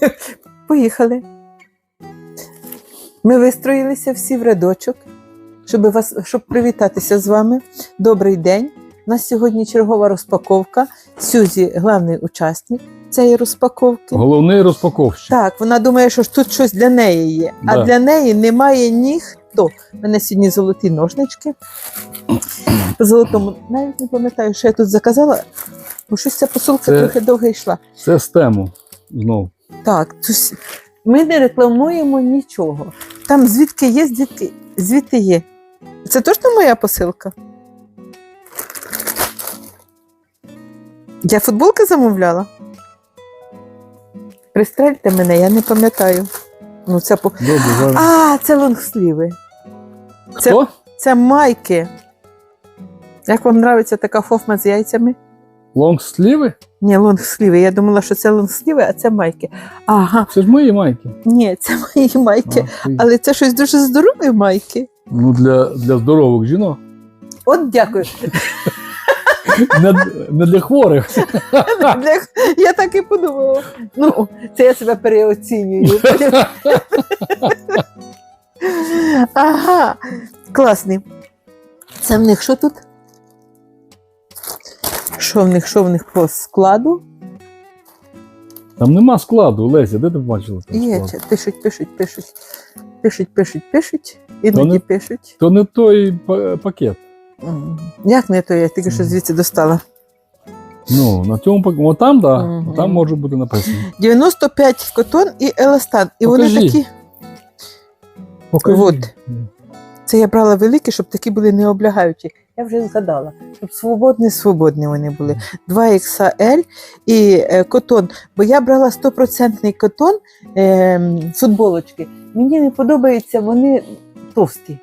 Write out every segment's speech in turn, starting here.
Поїхали. Ми вистроїлися всі в рядочок, щоб, вас, щоб привітатися з вами. Добрий день. У нас сьогодні чергова розпаковка. Сюзі, головний учасник цієї розпаковки. Головний розпаковщик. Так, вона думає, що тут щось для неї є, а для неї немає ніхто. У мене сьогодні золоті ножнички. По золотому навіть не пам'ятаю, що я тут заказала, бо щось ця посилка Це- трохи довго йшла. Це з тему знов. Так, ми не рекламуємо нічого. Там звідки є, звідки, звідти є. Це точно моя посилка? Я футболки замовляла? Пристрельте мене, я не пам'ятаю. Ну, це по... Добре. А, це лонгсліви. це- Хто? Це майки. Як вам подобається така хофма з яйцями? Лонгсліви? Ні, лонгсліви. Я думала, що це лонгсліви, а це майки. Ага, Це ж мої майки. ні, це мої майки. А, ти- Але це щось дуже здорові майки. Ну, для, для здорових жінок. От дякую. Не, не для хворих. Я так і подумала. Ну, це я себе переоцінюю. Ага, класний. Це в них що тут? Що в них, що в них по складу? Там нема складу, Леся, де ти бачила? там Є, склад? пишуть, пишуть, пишуть. Пишуть, пишуть, пишуть. Іноді Вони- пишуть. То не той па- пакет. М, Як не то, я тільки що звідси достала. Ну, на цьому пакеті. О, там, да, Мгм. там може бути написано. 95 котон і еластан. І вони Покажи. такі. Покажи. От. Це я брала великі, щоб такі були не облягаючі. Я вже згадала, щоб свободні, свободні вони були. 2XL і е, котон. Бо я брала 100% котон е, футболочки. Мені не подобається, вони товсті.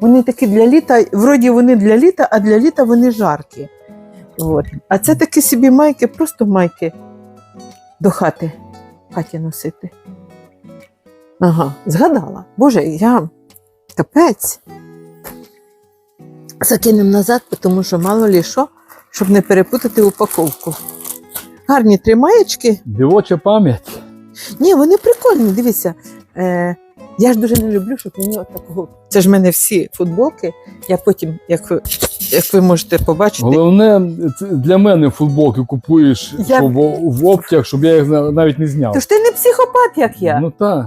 Вони такі для літа, вроді вони для літа, а для літа вони жаркі. От. А це такі собі майки, просто майки до хати. Хаті носити. Ага, згадала. Боже, я капець. Закинемо назад, тому що мало лі що, щоб не перепутати упаковку. Гарні три маєчки. Дівоча пам'ять. Ні, вони прикольні, дивіться. Е, я ж дуже не люблю, щоб мені от такого. Це ж в мене всі футболки. Я потім, як ви, як ви можете побачити, Головне, це для мене футболки купуєш Я- в, в обтяг, щоб я їх навіть не зняв. то ж ти не психопат, як я. Ну так.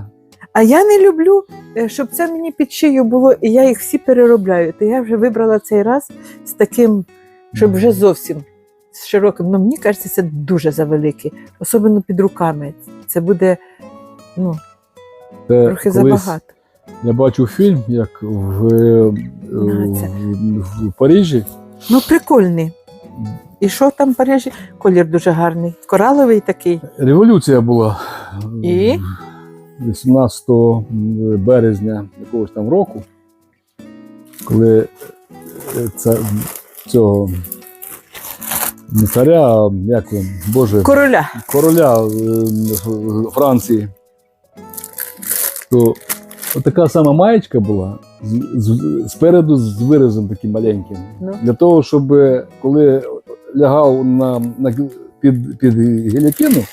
А я не люблю, е, щоб це мені під шию було, і я їх всі переробляю. То я вже вибрала цей раз з таким, щоб вже зовсім з широким. Ну, мені кажеться, це дуже завелике, особливо під руками. Це буде ну, Це трохи забагато. Я бачив фільм, як в, е, в, в Парижі Ну, прикольний. І що там в Парижі? Колір дуже гарний. Кораловий такий. революція була І? 18 березня якогось там року, коли е, це, цього не царя, а як він, Боже, Короля. короля е, Франції, то така сама маєчка була спереду з виразом таким маленьким. Ну. Для того, щоб е, коли лягав на, на під, під гілятину,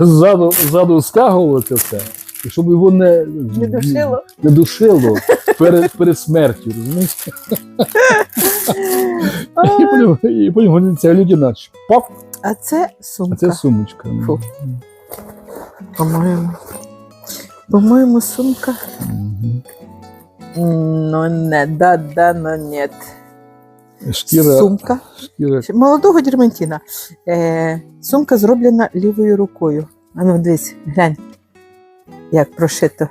ззаду, ззаду стягувалося це, і щоб його не, Не душило. не душило перед, перед смертю. Розумієш? І потім, і потім ця людина шпак, А це а це сумочка. Фу. По-моєму. По-моєму, сумка. Мгм. Ну, не, да, да, но нет. Шкіра, Сумка. шкіра Молодого дермантіна. Е, сумка зроблена лівою рукою. А ну, дивись, глянь, як прошито.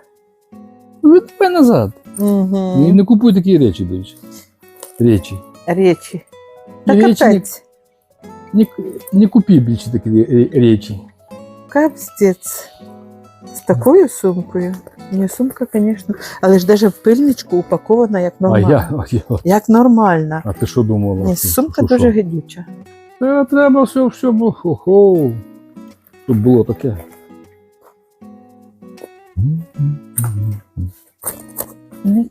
Відпай назад. Угу. І не купуй такі речі більше. Речі. Речі. Та Речі не, капець. не, не купи більше такі речі. Капець. З такою сумкою. Ні, сумка, звісно. Але ж навіть в пильничку упакована як А нормально. а я. Як нормальна. А ти що думала? Ні, сумка що- дуже що? гидюча. Та треба все, все було. Хо-хо. Щоб було таке. Не.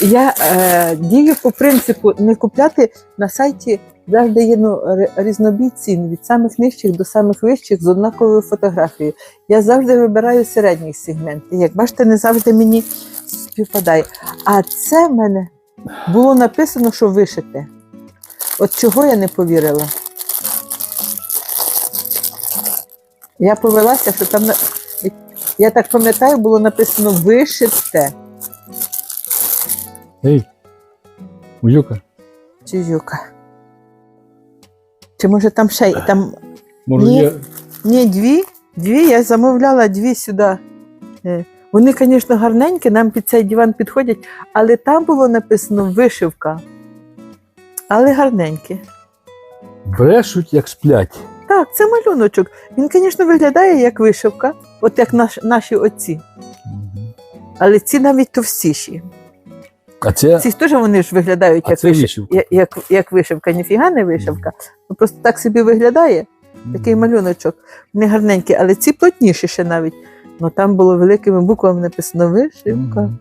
Я е, дію по принципу не купляти на сайті завжди є ну, різнобій цін від самих нижчих до самих вищих з однаковою фотографією. Я завжди вибираю середній сегмент. І як бачите, не завжди мені співпадає. А це в мене було написано, що вишите. От чого я не повірила. Я повелася, що там я так пам'ятаю, було написано вишите. Ей, Юка, Чи юка. Чи може там ще й- там. може Ні. є. Ні, дві. Дві. Я замовляла дві сюди. Е, Вони, звісно, гарненькі, нам під цей диван підходять, але там було написано вишивка. Але гарненькі. Брешуть, як сплять. Так, це малюночок. Він, звісно, виглядає як вишивка, от як наш, наші отці. Але ці навіть товстіші. А це, Ці теж вони ж виглядають а як, це вишивка. як, як, як вишивка. Ніфіга не вишивка. Ну, Просто так собі виглядає. Такий малюночок. Вони гарненькі, але ці плотніші ще навіть. Ну там було великими буквами написано вишивка. Мгм.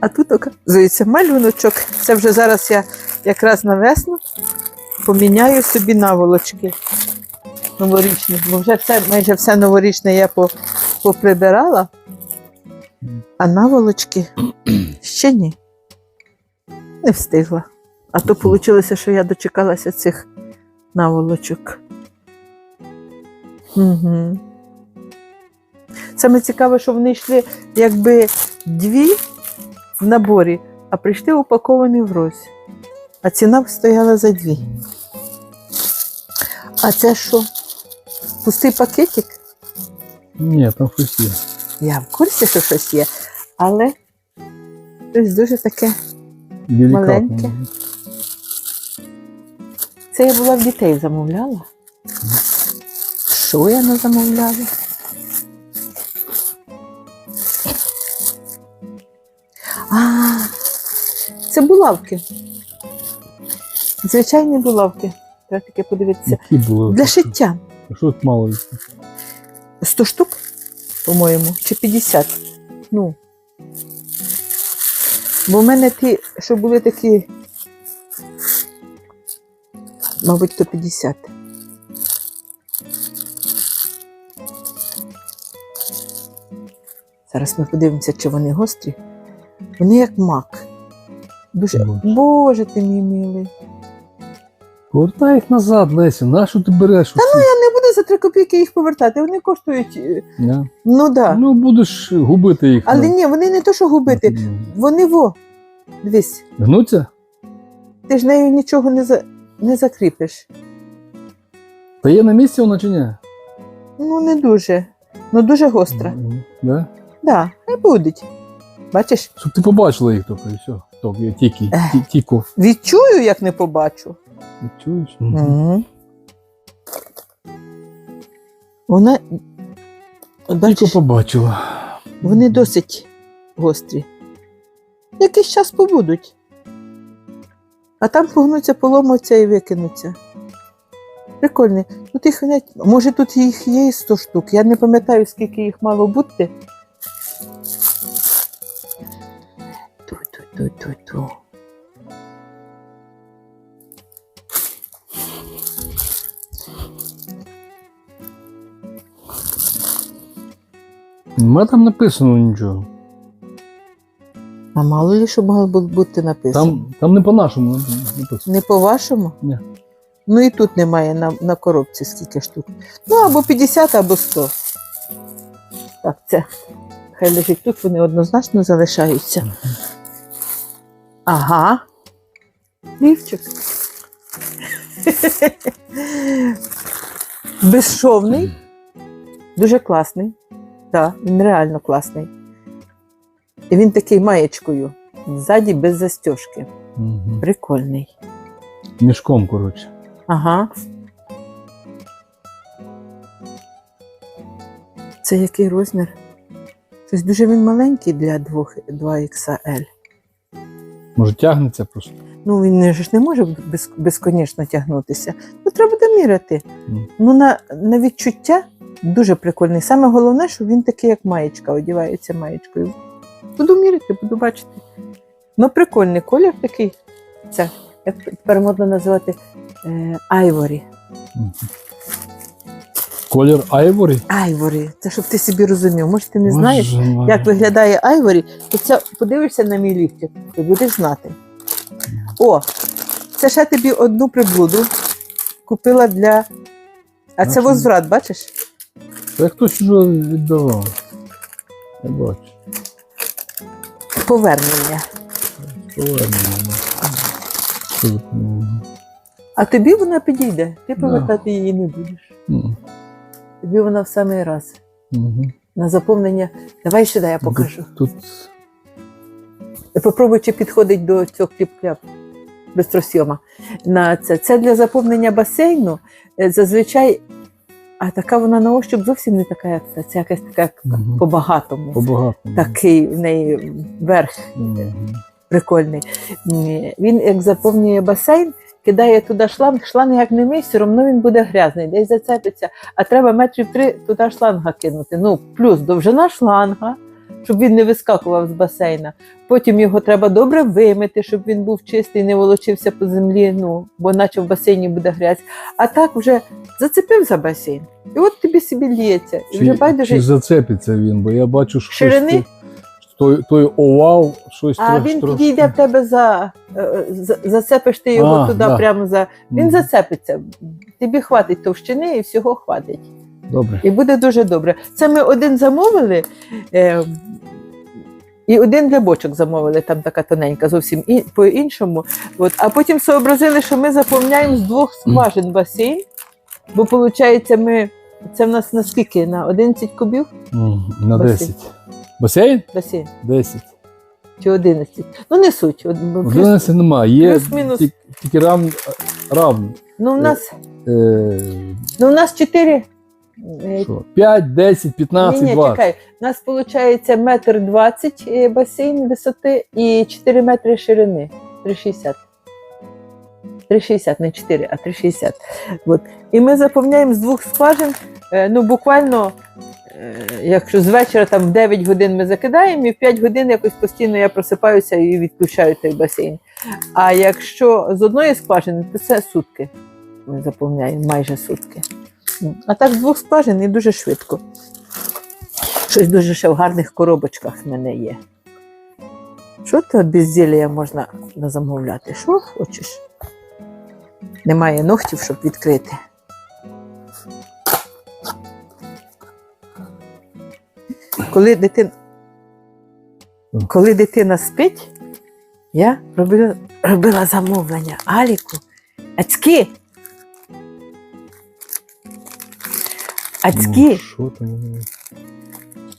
А тут, оказується, малюночок. Це вже зараз я якраз на весну поміняю собі наволочки новорічні. Бо вже все, майже все новорічне я по- поприбирала, а наволочки ще ні. Не встигла. А то вийшло, що я дочекалася цих наволочок. Угу. Саме цікаве, що вони йшли якби дві в наборі, а прийшли упаковані в розь. А ціна стояла за дві. А це що? Пустий пакетик? Ні, там щось є. Я в курсі, що щось є, але щось дуже таке. Делікатно. Маленьке. Це я була в дітей замовляла. Що я не замовляла? А, це булавки. Звичайні булавки. Треба таке подивитися. Які були? Для шиття. А Що тут мало? 100 штук, по-моєму, чи 50. Ну. Бо в мене ті, що були такі, мабуть, то 50. Зараз ми подивимося, чи вони гострі. Вони як мак. Дуже... Боже. Боже ти мій милий. Повертай їх назад, Леся. На що ти береш? Та ну, Я не буду за 3 копійки їх повертати, вони коштують. е, Ну. Да. ну будеш губити їх. Але ну. ні, вони не то, що губити. Ну, Вони во. Дивись, Гнуться? ти ж нею нічого не, за... не закріпиш. Та є на місці вона чи ні? Ну, не дуже. Ну, дуже гостра. Мгм. Да? Да, хай будуть. Бачиш, Щоб ти побачила їх тільки, і все. Тільки, тільки, Ех. тільки. відчую, як не побачу. Чуєш? Угу. Вона. Тільки Бачиш, побачила. вони досить гострі. Якийсь час побудуть. А там погнуться, поломаться і викинуться. Прикольні. Тут їх. Може тут їх є і 100 штук. Я не пам'ятаю, скільки їх мало бути. Ту-ту-ту-ту-ту. Нема там написано нічого. А мало ли, що бу- бути написано. Там, там не по-нашому написано. Не по-вашому? Ні. Ну і тут немає на, на коробці скільки штук. Ну, або 50, або 100. Так, це хай лежить тут, вони однозначно залишаються. Ага. Лівчик. Безшовний, дуже класний. Так, він реально класний. І він такий маєчкою. Ззаді без застіжки. Угу. Прикольний. Мішком, коротше. Ага. Це який розмір? Щось дуже він маленький для 2, 2XL. Може тягнеться просто. Ну, він ж не може без, безконечно тягнутися. Ну, треба буде міряти. Мгм. Ну, на, на відчуття дуже прикольний. Саме головне, що він такий, як маєчка, одягається маєчкою. Буду міряти, буду бачити. Ну, прикольний колір такий. Це як тепер модно називати е, айворі. Колір айворі. Айворі. Це щоб ти собі розумів. Може, ти не знаєш, Боже мой. як виглядає айворі, то це подивишся на мій ліфтик і будеш знати. О, це ще тобі одну приблуду купила для. А це возврат, бачиш? Це хтось вже віддавав. Я бачу. Повернення. Повернемо. Що? А тобі вона підійде, ти Да. повертати її не будеш. М, Тобі вона в самий раз. На заповнення. Давай сюди, я покажу. Тут Попробуй, чи підходить до цього кліп-кляп бистросйома. На це. це для заповнення басейну. Е, Зазвичай, а така вона на ощуп зовсім не така, як ця. Це якась така як Мгм. по-багатому. побагато. Такий в неї верх угу. прикольний. Він як заповнює басейн, кидає туди шланг, шланг як не мій, все одно він буде грязний, десь зацепиться. А треба метрів три туди шланга кинути. Ну, плюс довжина шланга, щоб він не вискакував з басейна. Потім його треба добре вимити, щоб він був чистий, не волочився по землі, ну, бо наче в басейні буде грязь. А так вже зацепив за басейн. І от тобі собі лється. І вже байдуже. чи зацепиться він, бо я бачу, що Ширини? щось той, той овал, щось А трошки. він трошки. підійде в тебе за, е, за зацепиш ти його А, туди да. прямо за. Він Мгм. зацепиться. Тобі хватить товщини і всього хватить. Добре. І буде дуже добре. Це ми один замовили. Е, і один для бочок замовили, там така тоненька, зовсім і, по-іншому. От. А потім сообразили, що ми заповняємо з двох скважин басейн, бо виходить, ми. Це в нас на скільки? На 11 кубів На Басейн. 10. Басейн? басейн 10. чи 11? Ну не суть. Плюс- 11 немає. Є плюс-мінус. тільки рав, равно. ну, у нас, Е, ну, у нас 4. Е, що? 5, 10, 15, Ні, ні, 20. чекай. У нас виходить метр 20 е, басейн висоти і 4 метри ширини. 3,60. 3,60, не 4, а 3,60. От. І ми заповняємо з двох скважин, е, ну буквально, е, якщо з вечора там в 9 годин ми закидаємо, і в 5 годин якось постійно я просипаюся і відключаю той басейн. А якщо з одної скважини, то це сутки. Ми заповняємо майже сутки. А так з двох скважин і дуже швидко. Щось дуже ще в гарних коробочках в мене є. Що то беззілля можна замовляти? Що хочеш? Немає ногтів, щоб відкрити. Коли дитина, коли дитина спить, я робила, робила замовлення. Аліку, ацьки. Ацьки. Ну, що там?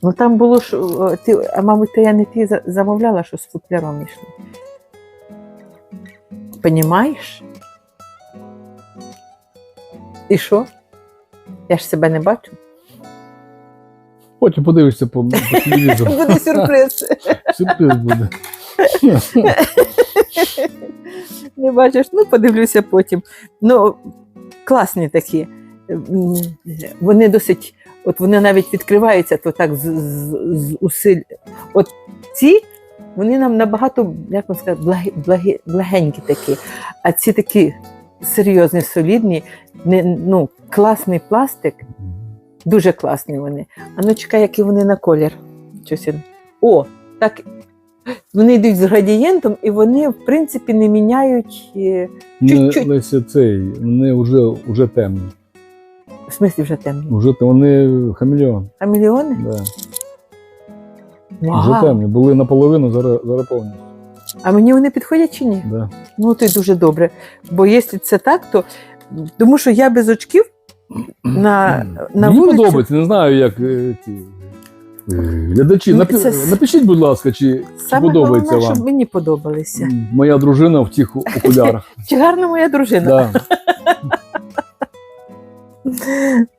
Ну там було ж, ти, а мабуть, я не ти замовляла, що з футляром йшли. Понімаєш? І що? Я ж себе не бачу. Потім подивишся по, по телевізору. Буде сюрприз. Сюрприз буде. Не бачиш, ну подивлюся потім. Ну, класні такі. Вони досить, от вони навіть відкриваються, то так з, з, з усиль. От ці, вони нам набагато, як вам сказати, благи, благи, благенькі такі. А ці такі серйозні, солідні, не, ну, класний пластик, дуже класні вони. А ну чекай, які вони на колір. О, так. Вони йдуть з градієнтом, і вони, в принципі, не міняють. е, Не, Чуть-чуть. Леся, цей, вони вже, вже темні. В смислі вже темні. Вже те- вони хамелеон. А мільйони? Да. Вже Вау. темні. Були наполовину, зараз, зараз повністю. А мені вони підходять чи ні? Да. Ну, то й дуже добре. Бо якщо це так, то тому що я без очків на, на Мені вулицю. подобається, не знаю, як е, ці е, глядачі. Ну, Напі- це с- Напишіть, будь ласка, чи, чи Саме подобається головне, вам. щоб мені подобалися. Моя дружина в тих окулярах. Чи гарна моя дружина? да.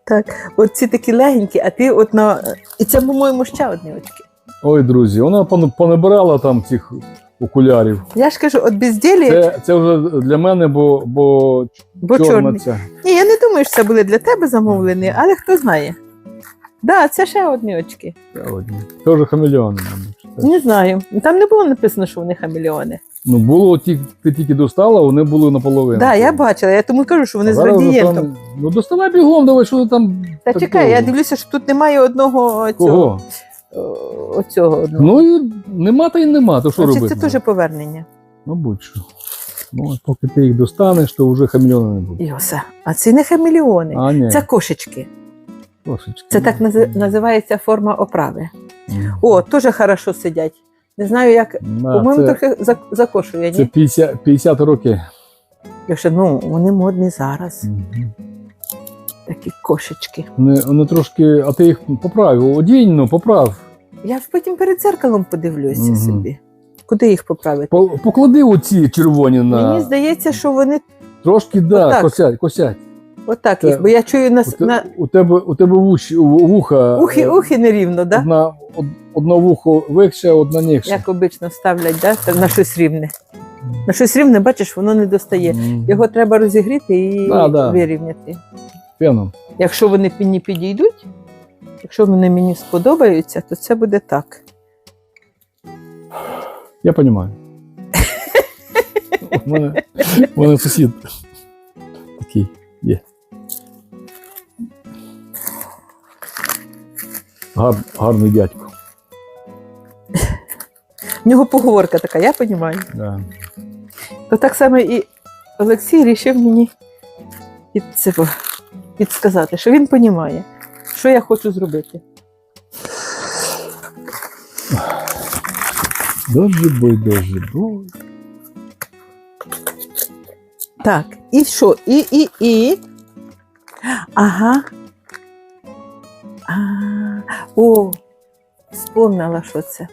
Так, от ці такі легенькі, а ти от на. І це, по-моєму, ще одні очки. Ой, друзі, вона пон- понабирала там цих окулярів. Я ж кажу, от безділі, Це, це вже для мене, бо, бо бо чорна ця. Ні, я не думаю, що це були для тебе замовлені, але хто знає. Так, да, це ще одні очки. Ще одні. Це вже хамелеони, мабуть. Не знаю. Там не було написано, що вони хамелеони. Ну, було ті, ти тільки достала, вони були наполовину. Так, да, я бачила, я тому кажу, що вони А з зараз радієнтом. там- Ну, доставай бігом, давай, що ти там. Та так чекай, я дивлюся, що тут немає одного цього. Кого? Оцього одного. Ну і нема та й нема, то що робити? це теж повернення. Мабуть, що. Ну, поки ти їх достанеш, то вже хамільйона не буде. Йоса. А це не хамелеони, А, ні. це кошечки. Трошечки. Це так нази- називається форма оправи. Мгм. О, теж хорошо сидять. Не знаю, як. По-моєму, це, трохи зак- закошує, це ні? 50, 50 років. Леша, ну, вони модні зараз. Мгм. Такі кошечки. Вони, вони трошки, а ти їх поправив, одінь, ну, поправ. Я ж потім перед зеркалом подивлюся Мгм. собі. Куди їх поправити? По- Поклади оці червоні на. Мені здається, що вони Трошки, да, Отак. косять, косять. отак Це- їх, бо я чую на, У, те- на у тебе, у тебе вуш, у- вуха. ухи, е, ухи нерівно, да? Одна, од, одне вухо вище, одне нижче. як обично ставлять, да? так, на щось рівне. На щось рівне, бачиш, воно не достає. Мгм. Його треба розігріти і Да, да. вирівняти. Феном. Якщо вони мені підійдуть, якщо вони мені сподобаються, то це буде так. Я розумію. У мене, у мене сусід такий є. Гар, гарний дядько. В нього поговорка така, я розумію. Да. То так само і Олексій вирішив мені під цього, підсказати, що він розуміє, що я хочу зробити. Дожі бой, дожі бой. Так, і що? І, і, і. Ага. А, о, вспомнила, що це.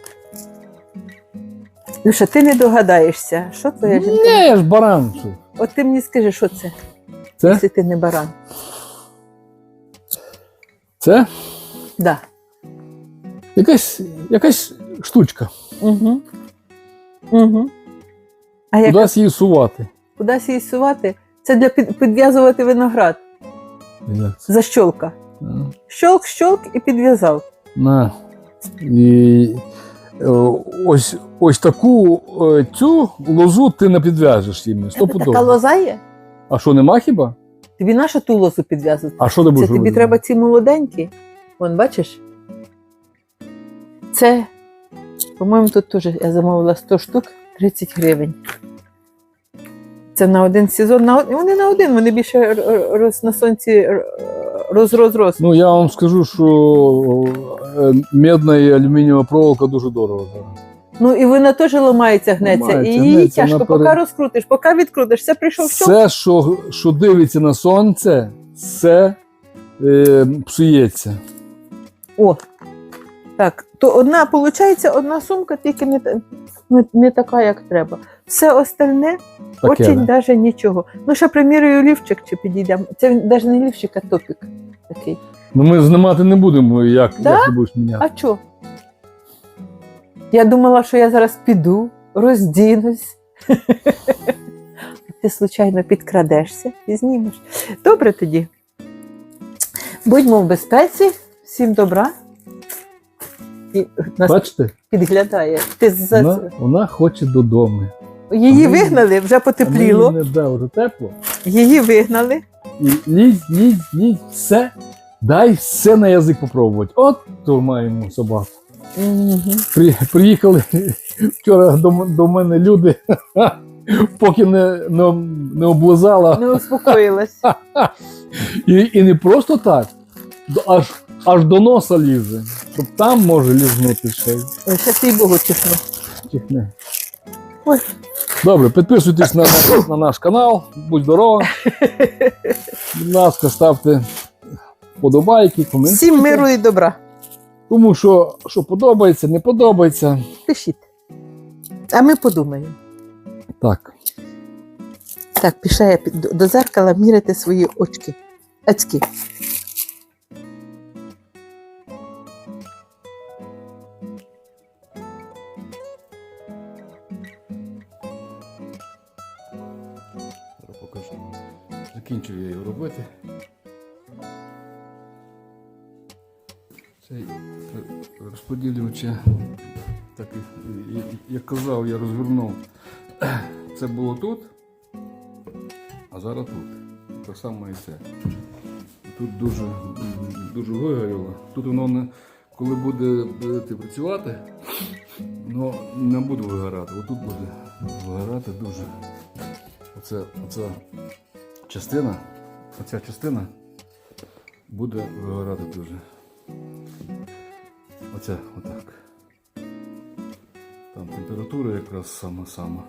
Люша, ти не догадаєшся, що твоя жінка? Ні, я ж баран. От ти мені скажи, що це, Це? якщо ти не баран. Це Да. якась, якась штучка. Угу. Угу. А як Кудись її сувати. кудись її сувати? Це для під, підв'язувати виноград. Як це? Защолка. Щолк, щолк і підв'язав. На. І е, ось, ось таку е, цю лозу ти не підв'яжеш їм. Така Стопудово. лоза є? А що, нема хіба? Тобі наша ту лозу підв'язувати? А що ти Це будеш тобі робити? треба ці молоденькі. Вон, бачиш? Це, по-моєму, тут теж я замовила 100 штук 30 гривень. Це на один сезон. На, од- вони на один, вони більше р- р- роз, на сонці р- роз, роз, роз. Ну, я вам скажу, що е, медна і алюмінієва проволока дуже дорого зараз. Ну і вона теж ламається, гнеться. Ламається, і її гнеться, тяжко, вона поки розкрутиш, поки відкрутиш, все прийшов? Все, що, що дивиться на сонце, все е, псується. О. Так, то одна, виходить, одна сумка тільки не, не, не така, як треба. Все остальне Таке. Очень да. даже нічого. Ну, ще примірюю лівчик чи підійдемо. Це навіть не лівчик, а топік такий. Ну, ми знімати не будемо, як, Да? як ти будеш міняти. А чо? Я думала, що я зараз піду, роздінусь. Ти, случайно, підкрадешся і знімеш. Добре тоді. Будьмо в безпеці, всім добра. І нас Бачите, підглядає. Ти за... вона, вона хоче додому. Її А ми- вигнали, вже потепліло. мені не да, вже тепло. Її вигнали. І лізь, лізь, лізь, все. Дай все на язик попробувати. От то маємо собаку. При, приїхали вчора до, до мене люди, поки не, не, не облизала. Не успокоїлась. І, і не просто так, аж, аж до носа лізе, щоб там може лізнути ще. Ой, їй Богу чихну. чихне. Ой. Добре, підписуйтесь на, на наш канал, будь здорова. Будь ласка, ставте вподобайки, коментуйте. Всім миру і добра. Тому що, що подобається, не подобається. Пишіть. А ми подумаємо. Так. Так, пішла я до- зеркала міряти свої очки. Покажу. Закінчив я його робити. Цей розподілювача так як казав, я розвернув. Це було тут, а зараз тут. Так само і це. Тут дуже, дуже вигоріло. Тут воно не, коли буде будете працювати, воно не буде вигорати. Отут буде вигорати дуже. Оце, оця частина, оця частина буде вигорати дуже. Оця отак. Там температура якраз сама-сама.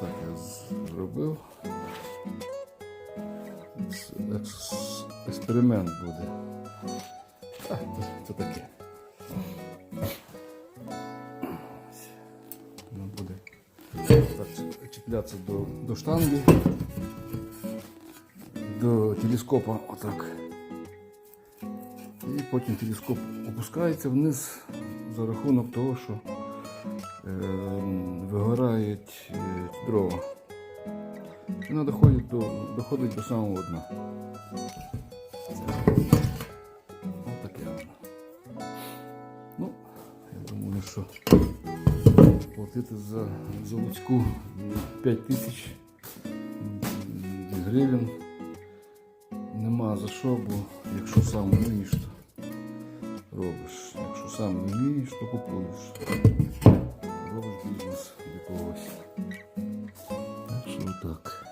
Так я зробив. Експеримент буде. Це таке. Воно буде так чіплятися до, до штанги, до телескопа отак. І потім телескоп опускається вниз за рахунок того, що е, вигорають е, дрова. І вона доходить до, доходить до самого дна. Ось. Ну, я думаю, що платити за заводську 5 тисяч сам вмієш, то купуєш. Робиш бізнес для когось. Так що так.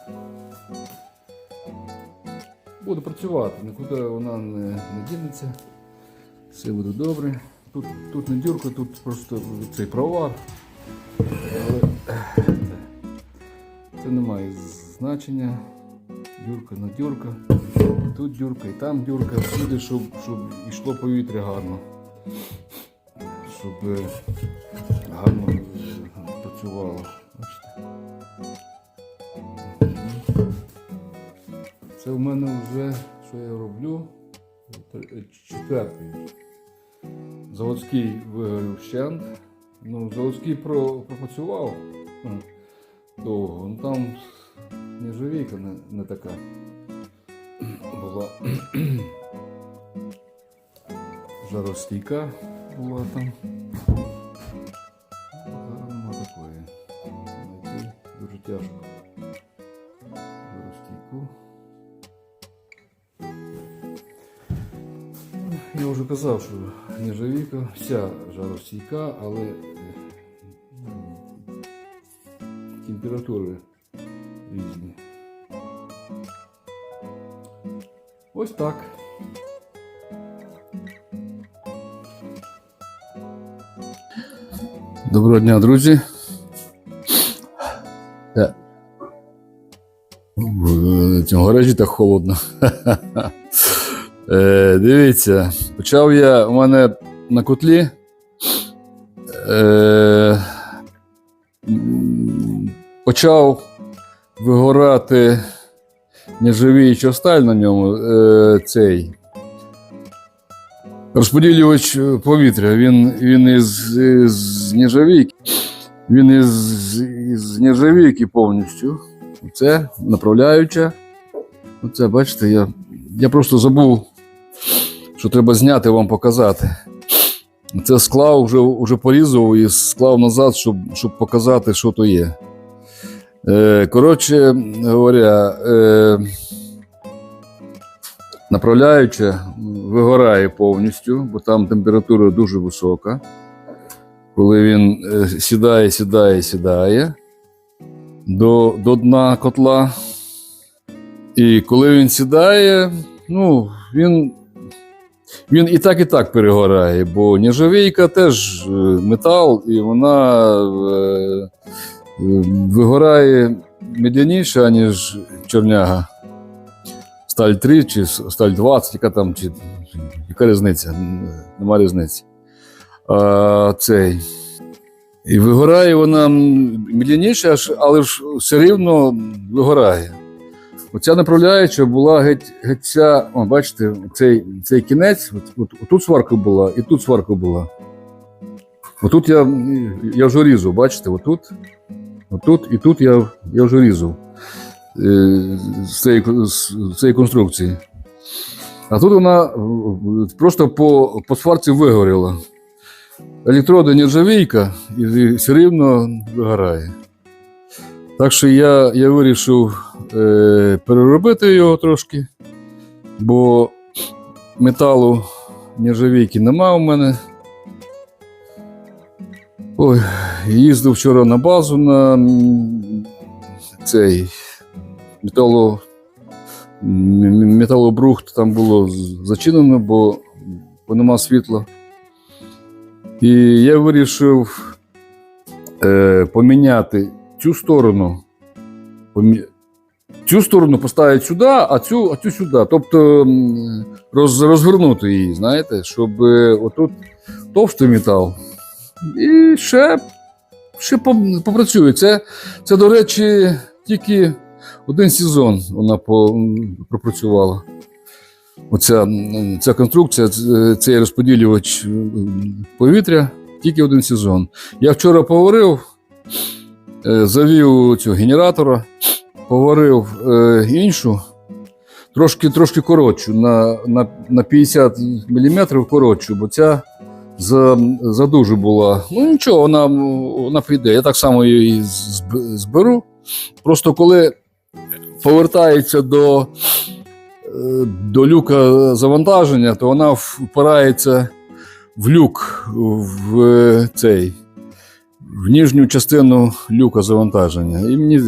Буду працювати, нікуди вона не, не дінеться. Все буде добре. Тут, тут не дюрка, тут просто цей провар. Але це не має значення. Дюрка на дюрка. Тут дюрка і там дюрка. Всюди, щоб, щоб йшло повітря гарно. Щоб е, гарно е, працювало. Це в мене вже, що я роблю, четвертий. Заводський вигорів щент. Ну, заводський про, пропрацював довго. Ну там нержавійка не, не така була. Жаростійка була там. Зараз нема такої. Знайти дуже тяжко. Жаростійку. Я вже казав, що нержавійка вся жаростійка, але е, ну, температури різні. Ось так. Доброго дня, друзі. Е, В цьому гаражі так холодно. Е, дивіться, почав я у мене на котлі. Е, почав вигорати нержавіюча сталь на ньому. Е, цей розподілювач повітря. Він, він із, із нержавійки. Він із, із нержавійки повністю. Це направляюча. Оце, бачите, я, я просто забув, що треба зняти вам показати. Це склав, вже, вже порізав і склав назад, щоб, щоб показати, що то є. Е, коротше говоря, е, направляюча вигорає повністю, бо там температура дуже висока. Коли він е, сідає, сідає, сідає до, до дна котла. І коли він сідає, ну, він, він і так, і так перегорає, бо нержавійка теж е, метал, і вона е, вигорає медляніше, ніж чорняга. Сталь 3 чи сталь 20, яка там, чи, яка різниця? Нема різниці. А, цей. І вигорає вона медляніше, але ж все рівно вигорає. Оця направляюча була геть, геть ця, о, бачите, цей, цей кінець, от, от, тут сварка була, і тут сварка була. Отут я, я вже різав, бачите, отут, отут і тут я, я вже різав е, з цієї, з цієї конструкції. А тут вона е, просто по, по сварці вигоріла. Електроди нержавійка і все рівно вигорає. Так що я, я вирішив е, переробити його трошки, бо металу нержавійки нема у мене. Ой, їздив вчора на базу на цей метало, м- м- металобрухт там було зачинено, бо, бо нема світла. І я вирішив е, поміняти цю сторону. Помі... Цю сторону поставити сюди, а цю, а цю сюди. Тобто роз, розвернути її, знаєте, щоб е, отут товстий метал. І ще, ще по- попрацює. Це, це, до речі, тільки один сезон вона пропрацювала. Оця ця конструкція, цей розподілювач повітря, тільки один сезон. Я вчора поварив, е, завів цього генератора, поварив е, іншу, трошки, трошки коротшу, на, на, на 50 мм коротшу, бо ця за, за дуже була. Ну нічого, вона, вона піде. Я так само її зберу. Просто коли повертається до, е, до люка завантаження, то вона впирається в люк, в е, цей. В нижню частину люка завантаження. І мені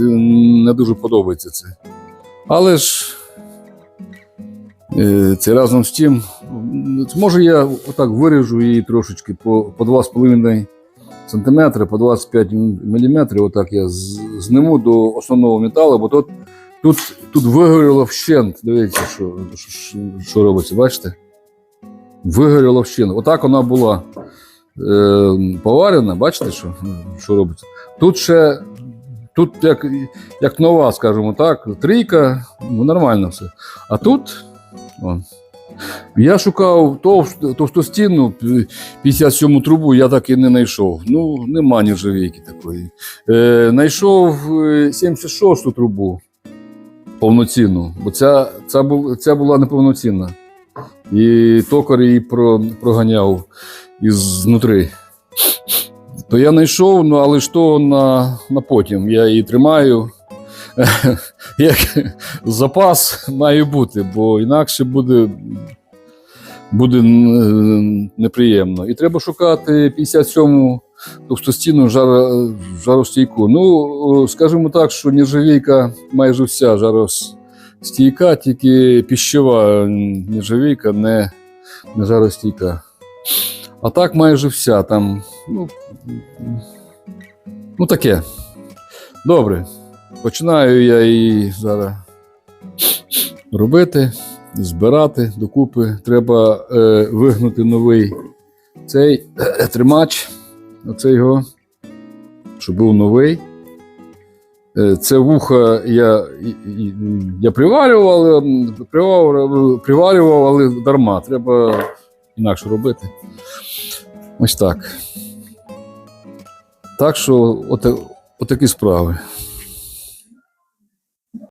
не дуже подобається це. Але ж е, це разом з тим, може я отак виріжу її трошечки по, по 2,5 см, по 25 мм, отак я зниму до основного металу, бо тут, тут, тут вигоріло вщент. Дивіться, що, що, що робиться, бачите? Вигоріло вщент. Отак вона була е, поварена, бачите, що, що робиться? Тут ще. Тут як, як нова, скажімо так, трійка, ну нормально все. А тут О. Я шукав товст, товстостінну 57 трубу, я так і не знайшов. Ну, нема нержавійки такої. Е, знайшов е, 76 трубу повноцінну, бо ця, ця, бу- ця була неповноцінна. І токар її про, проганяв ізнутри. То я знайшов, ну але ж то на, на потім. Я її тримаю. Як запас має бути, бо інакше буде, буде неприємно. І треба шукати 57-му товстостінну жар, жаростійку. Ну, скажімо так, що нержавійка майже вся жаростійка, тільки піщова нержавійка не, не жаростійка. А так майже вся там. Ну, ну таке. Добре. Починаю я її зараз робити, збирати докупи. Треба е, вигнути новий цей е, тримач, оцей його, щоб був новий. Е, Це вуха я, я приварював, приварював, приварював, але дарма. Треба інакше робити. Ось так. Так що, от, отакі справи.